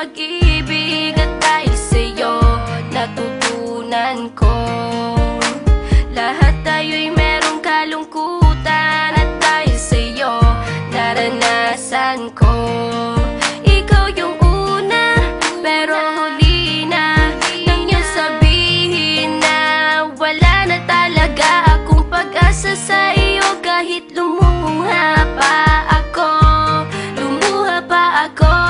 pag-ibig At dahil sa'yo natutunan ko. Lahat tayo'y merong kalungkutan At dahil sa'yo naranasan ko. Ikaw yung una, pero huli na Nang sabihin na wala na talaga akong pag-asa sa iyo Kahit lumuha pa ako, lumuha pa ako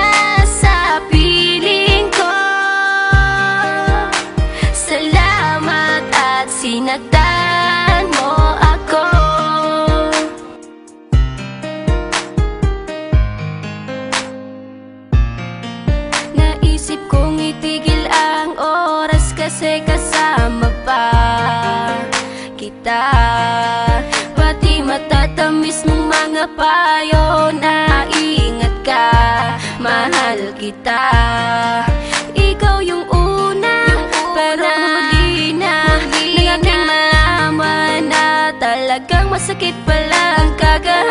Naisip kong itigil ang oras kasi kasama pa kita. Pati matatamis ng mga payo na ingat ka Mahal kita. Ikaw yung una, pero huli na Nang aking malaman na masakit pala ang kagahantungan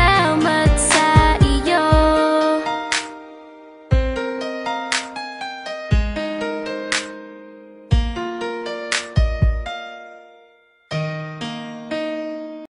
now, but